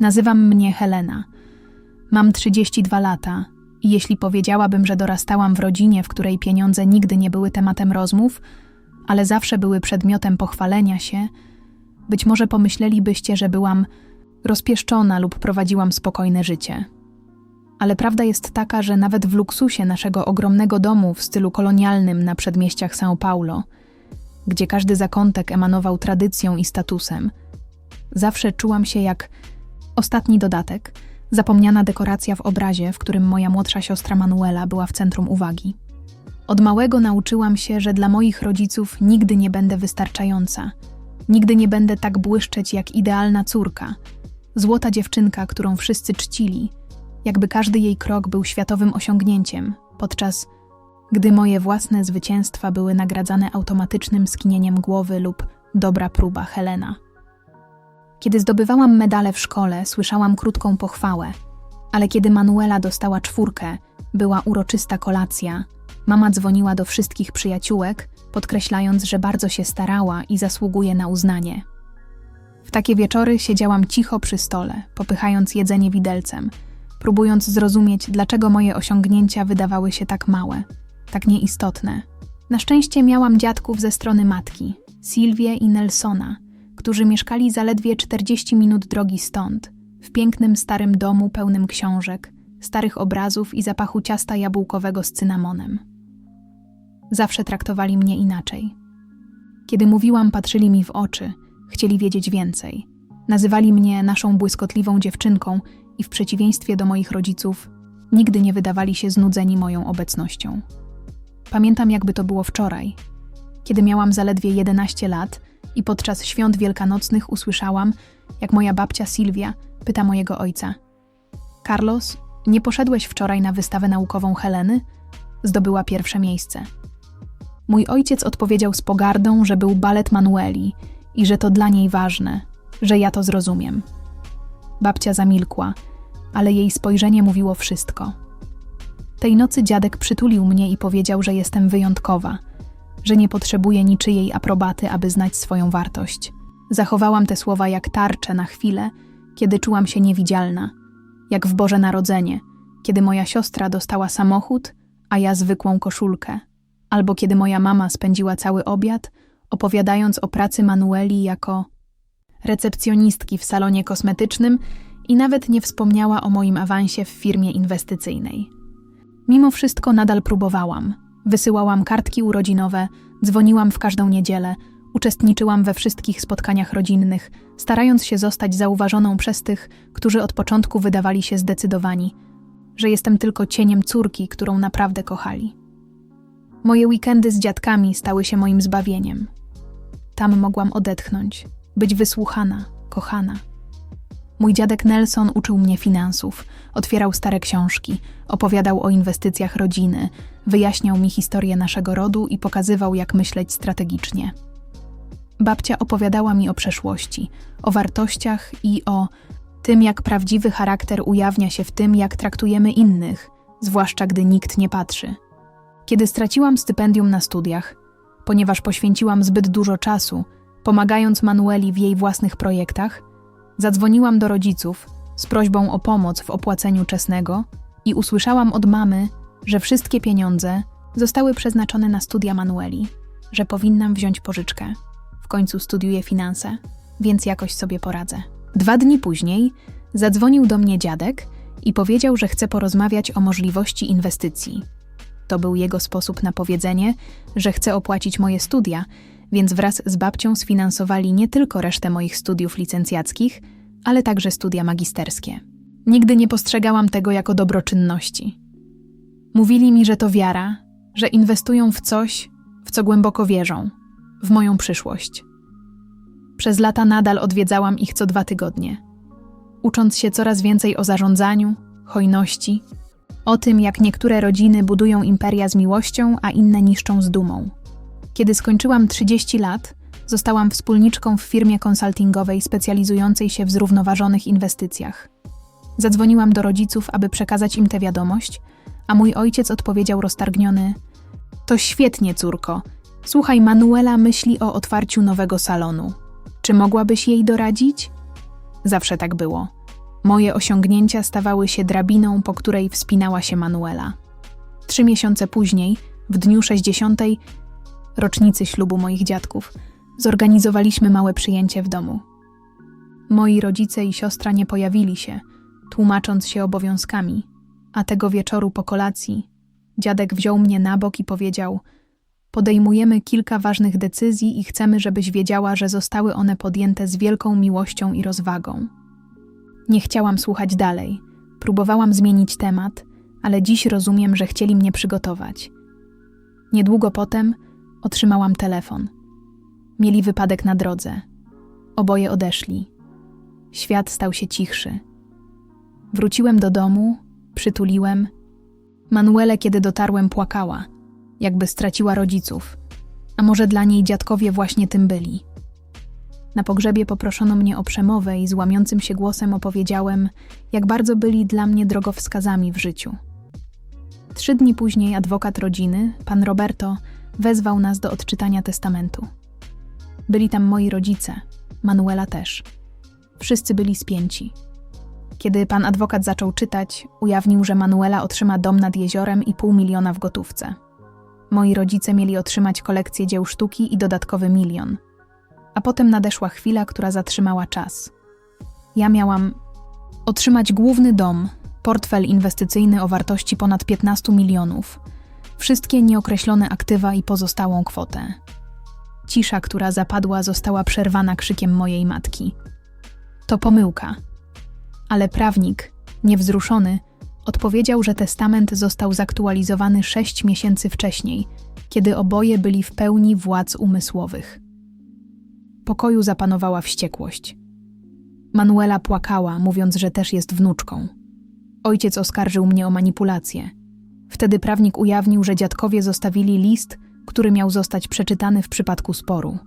Nazywam mnie Helena. Mam 32 lata i jeśli powiedziałabym, że dorastałam w rodzinie, w której pieniądze nigdy nie były tematem rozmów, ale zawsze były przedmiotem pochwalenia się, być może pomyślelibyście, że byłam rozpieszczona lub prowadziłam spokojne życie. Ale prawda jest taka, że nawet w luksusie naszego ogromnego domu w stylu kolonialnym na przedmieściach São Paulo, gdzie każdy zakątek emanował tradycją i statusem, zawsze czułam się jak ostatni dodatek, zapomniana dekoracja w obrazie, w którym moja młodsza siostra Manuela była w centrum uwagi. Od małego nauczyłam się, że dla moich rodziców nigdy nie będę wystarczająca. Nigdy nie będę tak błyszczeć jak idealna córka, złota dziewczynka, którą wszyscy czcili, jakby każdy jej krok był światowym osiągnięciem, podczas gdy moje własne zwycięstwa były nagradzane automatycznym skinieniem głowy lub dobra próba Helena. Kiedy zdobywałam medale w szkole, słyszałam krótką pochwałę, ale kiedy Manuela dostała czwórkę, była uroczysta kolacja. Mama dzwoniła do wszystkich przyjaciółek, podkreślając, że bardzo się starała i zasługuje na uznanie. W takie wieczory siedziałam cicho przy stole, popychając jedzenie widelcem, próbując zrozumieć, dlaczego moje osiągnięcia wydawały się tak małe, tak nieistotne. Na szczęście miałam dziadków ze strony matki, Silvię i Nelsona, którzy mieszkali zaledwie 40 minut drogi stąd, w pięknym starym domu pełnym książek, starych obrazów i zapachu ciasta jabłkowego z cynamonem. Zawsze traktowali mnie inaczej. Kiedy mówiłam, patrzyli mi w oczy, chcieli wiedzieć więcej. Nazywali mnie naszą błyskotliwą dziewczynką i w przeciwieństwie do moich rodziców, nigdy nie wydawali się znudzeni moją obecnością. Pamiętam, jakby to było wczoraj, kiedy miałam zaledwie 11 lat i podczas świąt wielkanocnych usłyszałam, jak moja babcia Silvia pyta mojego ojca: Carlos, nie poszedłeś wczoraj na wystawę naukową Heleny? Zdobyła pierwsze miejsce. Mój ojciec odpowiedział z pogardą, że był balet Manueli i że to dla niej ważne, że ja to zrozumiem. Babcia zamilkła, ale jej spojrzenie mówiło wszystko. Tej nocy dziadek przytulił mnie i powiedział, że jestem wyjątkowa, że nie potrzebuję niczyjej aprobaty, aby znać swoją wartość. Zachowałam te słowa jak tarczę na chwilę, kiedy czułam się niewidzialna, jak w Boże Narodzenie, kiedy moja siostra dostała samochód, a ja zwykłą koszulkę, albo kiedy moja mama spędziła cały obiad, opowiadając o pracy Manueli jako recepcjonistki w salonie kosmetycznym i nawet nie wspomniała o moim awansie w firmie inwestycyjnej. Mimo wszystko nadal próbowałam. Wysyłałam kartki urodzinowe, dzwoniłam w każdą niedzielę, uczestniczyłam we wszystkich spotkaniach rodzinnych, starając się zostać zauważoną przez tych, którzy od początku wydawali się zdecydowani, że jestem tylko cieniem córki, którą naprawdę kochali. Moje weekendy z dziadkami stały się moim zbawieniem. Tam mogłam odetchnąć, być wysłuchana, kochana. Mój dziadek Nelson uczył mnie finansów, otwierał stare książki, opowiadał o inwestycjach rodziny, wyjaśniał mi historię naszego rodu i pokazywał, jak myśleć strategicznie. Babcia opowiadała mi o przeszłości, o wartościach i o tym, jak prawdziwy charakter ujawnia się w tym, jak traktujemy innych, zwłaszcza gdy nikt nie patrzy. Kiedy straciłam stypendium na studiach, ponieważ poświęciłam zbyt dużo czasu, pomagając Manueli w jej własnych projektach, zadzwoniłam do rodziców z prośbą o pomoc w opłaceniu czesnego i usłyszałam od mamy, że wszystkie pieniądze zostały przeznaczone na studia Manueli, że powinnam wziąć pożyczkę. W końcu studiuję finanse, więc jakoś sobie poradzę. Dwa dni później zadzwonił do mnie dziadek i powiedział, że chce porozmawiać o możliwości inwestycji. To był jego sposób na powiedzenie, że chce opłacić moje studia, więc wraz z babcią sfinansowali nie tylko resztę moich studiów licencjackich, ale także studia magisterskie. Nigdy nie postrzegałam tego jako dobroczynności. Mówili mi, że to wiara, że inwestują w coś, w co głęboko wierzą, w moją przyszłość. Przez lata nadal odwiedzałam ich co dwa tygodnie, ucząc się coraz więcej o zarządzaniu, hojności, o tym, jak niektóre rodziny budują imperia z miłością, a inne niszczą z dumą. Kiedy skończyłam 30 lat, zostałam wspólniczką w firmie konsultingowej specjalizującej się w zrównoważonych inwestycjach. Zadzwoniłam do rodziców, aby przekazać im tę wiadomość, a mój ojciec odpowiedział roztargniony: To świetnie, córko. Słuchaj, Manuela myśli o otwarciu nowego salonu. Czy mogłabyś jej doradzić? Zawsze tak było. Moje osiągnięcia stawały się drabiną, po której wspinała się Manuela. Trzy miesiące później, w dniu 60. rocznicy ślubu moich dziadków, zorganizowaliśmy małe przyjęcie w domu. Moi rodzice i siostra nie pojawili się, tłumacząc się obowiązkami, a tego wieczoru po kolacji dziadek wziął mnie na bok i powiedział: Podejmujemy kilka ważnych decyzji i chcemy, żebyś wiedziała, że zostały one podjęte z wielką miłością i rozwagą. Nie chciałam słuchać dalej. Próbowałam zmienić temat, ale dziś rozumiem, że chcieli mnie przygotować. Niedługo potem otrzymałam telefon. Mieli wypadek na drodze. Oboje odeszli. Świat stał się cichszy. Wróciłem do domu, przytuliłem. Manuele, kiedy dotarłem, płakała, jakby straciła rodziców, a może dla niej dziadkowie właśnie tym byli. Na pogrzebie poproszono mnie o przemowę i z łamiącym się głosem opowiedziałem, jak bardzo byli dla mnie drogowskazami w życiu. Trzy dni później adwokat rodziny, pan Roberto, wezwał nas do odczytania testamentu. Byli tam moi rodzice, Manuela też. Wszyscy byli spięci. Kiedy pan adwokat zaczął czytać, ujawnił, że Manuela otrzyma dom nad jeziorem i pół miliona w gotówce. Moi rodzice mieli otrzymać kolekcję dzieł sztuki i dodatkowy milion. A potem nadeszła chwila, która zatrzymała czas. Ja miałam otrzymać główny dom, portfel inwestycyjny o wartości ponad 15 milionów, wszystkie nieokreślone aktywa i pozostałą kwotę. Cisza, która zapadła, została przerwana krzykiem mojej matki. To pomyłka. Ale prawnik, niewzruszony, odpowiedział, że testament został zaktualizowany sześć miesięcy wcześniej, kiedy oboje byli w pełni władz umysłowych. Pokoju zapanowała wściekłość. Manuela płakała, mówiąc, że też jest wnuczką. Ojciec oskarżył mnie o manipulację. Wtedy prawnik ujawnił, że dziadkowie zostawili list, który miał zostać przeczytany w przypadku sporu.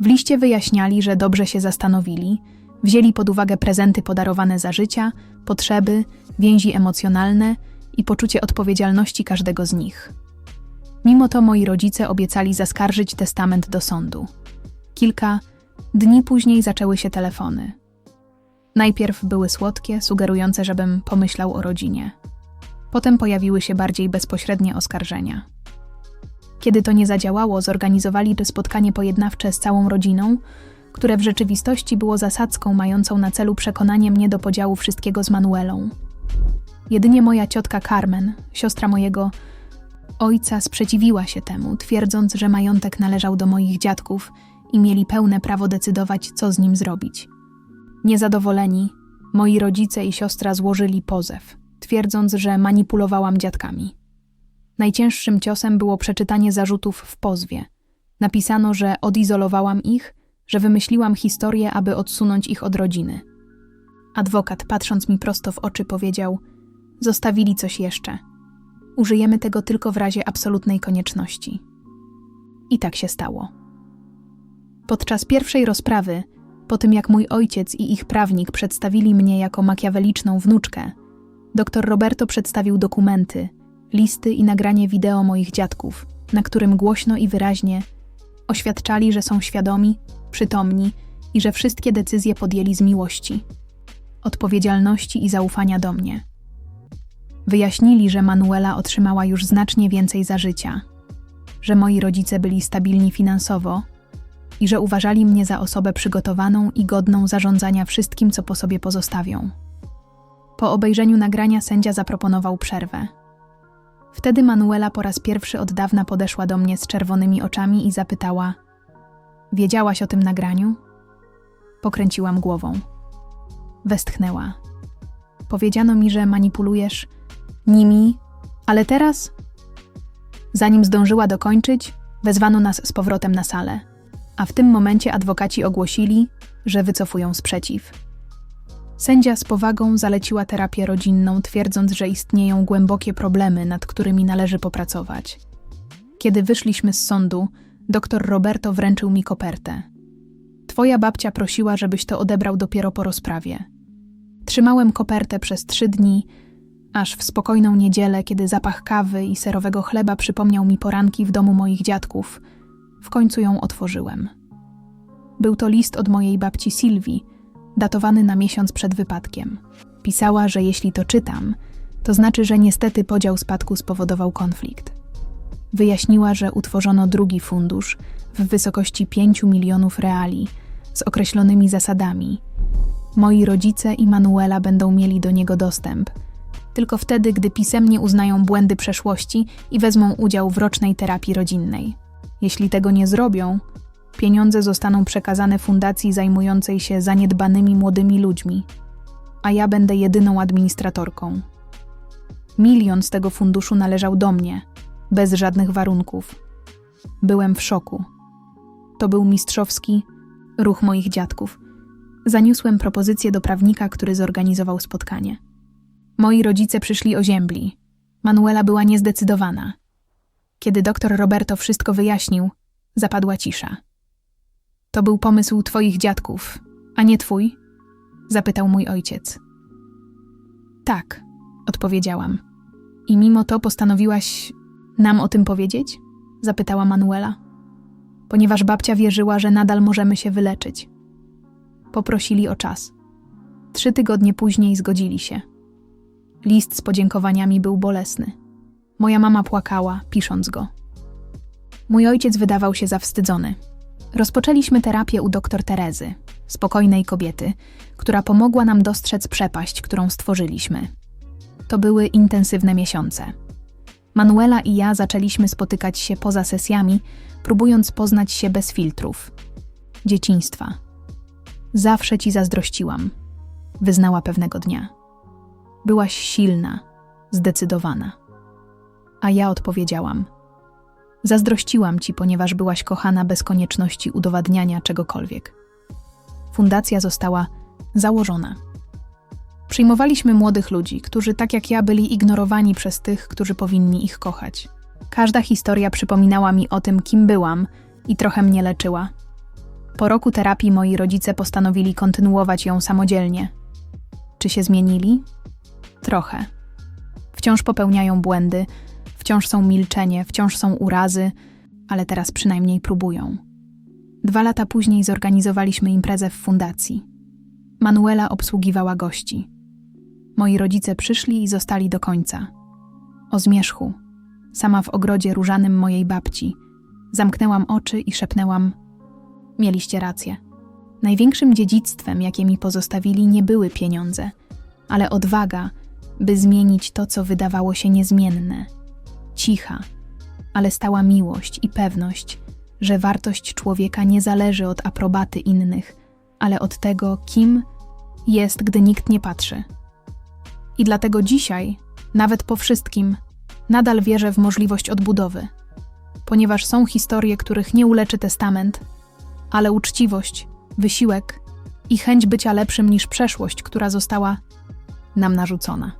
W liście wyjaśniali, że dobrze się zastanowili, wzięli pod uwagę prezenty podarowane za życia, potrzeby, więzi emocjonalne i poczucie odpowiedzialności każdego z nich. Mimo to moi rodzice obiecali zaskarżyć testament do sądu. Kilka dni później zaczęły się telefony. Najpierw były słodkie, sugerujące, żebym pomyślał o rodzinie. Potem pojawiły się bardziej bezpośrednie oskarżenia. Kiedy to nie zadziałało, zorganizowali spotkanie pojednawcze z całą rodziną, które w rzeczywistości było zasadzką mającą na celu przekonanie mnie do podziału wszystkiego z Manuelą. Jedynie moja ciotka Carmen, siostra mojego ojca, sprzeciwiła się temu, twierdząc, że majątek należał do moich dziadków i mieli pełne prawo decydować, co z nim zrobić. Niezadowoleni, moi rodzice i siostra złożyli pozew, twierdząc, że manipulowałam dziadkami. Najcięższym ciosem było przeczytanie zarzutów w pozwie. Napisano, że odizolowałam ich, że wymyśliłam historię, aby odsunąć ich od rodziny. Adwokat, patrząc mi prosto w oczy, powiedział: Zostawili coś jeszcze. Użyjemy tego tylko w razie absolutnej konieczności. I tak się stało. Podczas pierwszej rozprawy, po tym jak mój ojciec i ich prawnik przedstawili mnie jako makiaweliczną wnuczkę, dr Roberto przedstawił dokumenty, listy i nagranie wideo moich dziadków, na którym głośno i wyraźnie oświadczali, że są świadomi, przytomni i że wszystkie decyzje podjęli z miłości, odpowiedzialności i zaufania do mnie. Wyjaśnili, że Manuela otrzymała już znacznie więcej za życia, że moi rodzice byli stabilni finansowo i że uważali mnie za osobę przygotowaną i godną zarządzania wszystkim, co po sobie pozostawią. Po obejrzeniu nagrania sędzia zaproponował przerwę. Wtedy Manuela po raz pierwszy od dawna podeszła do mnie z czerwonymi oczami i zapytała: Wiedziałaś o tym nagraniu? Pokręciłam głową. Westchnęła. Powiedziano mi, że manipulujesz nimi, ale teraz? Zanim zdążyła dokończyć, wezwano nas z powrotem na salę, a w tym momencie adwokaci ogłosili, że wycofują sprzeciw. Sędzia z powagą zaleciła terapię rodzinną, twierdząc, że istnieją głębokie problemy, nad którymi należy popracować. Kiedy wyszliśmy z sądu, doktor Roberto wręczył mi kopertę. Twoja babcia prosiła, żebyś to odebrał dopiero po rozprawie. Trzymałem kopertę przez trzy dni, aż w spokojną niedzielę, kiedy zapach kawy i serowego chleba przypomniał mi poranki w domu moich dziadków, w końcu ją otworzyłem. Był to list od mojej babci Sylwii, datowany na miesiąc przed wypadkiem. Pisała, że jeśli to czytam, to znaczy, że niestety podział spadku spowodował konflikt. Wyjaśniła, że utworzono drugi fundusz w wysokości 5 milionów reali z określonymi zasadami. Moi rodzice i Manuela będą mieli do niego dostęp, tylko wtedy, gdy pisemnie uznają błędy przeszłości i wezmą udział w rocznej terapii rodzinnej. Jeśli tego nie zrobią, pieniądze zostaną przekazane fundacji zajmującej się zaniedbanymi młodymi ludźmi, a ja będę jedyną administratorką. Milion z tego funduszu należał do mnie, bez żadnych warunków. Byłem w szoku. To był mistrzowski ruch moich dziadków. Zaniosłem propozycję do prawnika, który zorganizował spotkanie. Moi rodzice przyszli oziębli. Manuela była niezdecydowana. Kiedy doktor Roberto wszystko wyjaśnił, zapadła cisza. To był pomysł twoich dziadków, a nie twój? zapytał mój ojciec. Tak, odpowiedziałam. I mimo to postanowiłaś nam o tym powiedzieć? zapytała Manuela. Ponieważ babcia wierzyła, że nadal możemy się wyleczyć. Poprosili o czas. Trzy tygodnie później zgodzili się. List z podziękowaniami był bolesny. Moja mama płakała, pisząc go. Mój ojciec wydawał się zawstydzony. Rozpoczęliśmy terapię u doktor Terezy, spokojnej kobiety, która pomogła nam dostrzec przepaść, którą stworzyliśmy. To były intensywne miesiące. Manuela i ja zaczęliśmy spotykać się poza sesjami, próbując poznać się bez filtrów. Dzieciństwa. Zawsze ci zazdrościłam, wyznała pewnego dnia. Byłaś silna, zdecydowana. A ja odpowiedziałam: Zazdrościłam ci, ponieważ byłaś kochana bez konieczności udowadniania czegokolwiek. Fundacja została założona. Przyjmowaliśmy młodych ludzi, którzy tak jak ja byli ignorowani przez tych, którzy powinni ich kochać. Każda historia przypominała mi o tym, kim byłam i trochę mnie leczyła. Po roku terapii moi rodzice postanowili kontynuować ją samodzielnie. Czy się zmienili? Trochę. Wciąż popełniają błędy, wciąż są milczenie, wciąż są urazy, ale teraz przynajmniej próbują. Dwa lata później zorganizowaliśmy imprezę w fundacji. Manuela obsługiwała gości. Moi rodzice przyszli i zostali do końca. O zmierzchu, sama w ogrodzie różanym mojej babci, zamknęłam oczy i szepnęłam: Mieliście rację. Największym dziedzictwem, jakie mi pozostawili, nie były pieniądze, ale odwaga, by zmienić to, co wydawało się niezmienne. Cicha, ale stała miłość i pewność, że wartość człowieka nie zależy od aprobaty innych, ale od tego, kim jest, gdy nikt nie patrzy. I dlatego dzisiaj, nawet po wszystkim, nadal wierzę w możliwość odbudowy, ponieważ są historie, których nie uleczy testament, ale uczciwość, wysiłek i chęć bycia lepszym niż przeszłość, która została nam narzucona.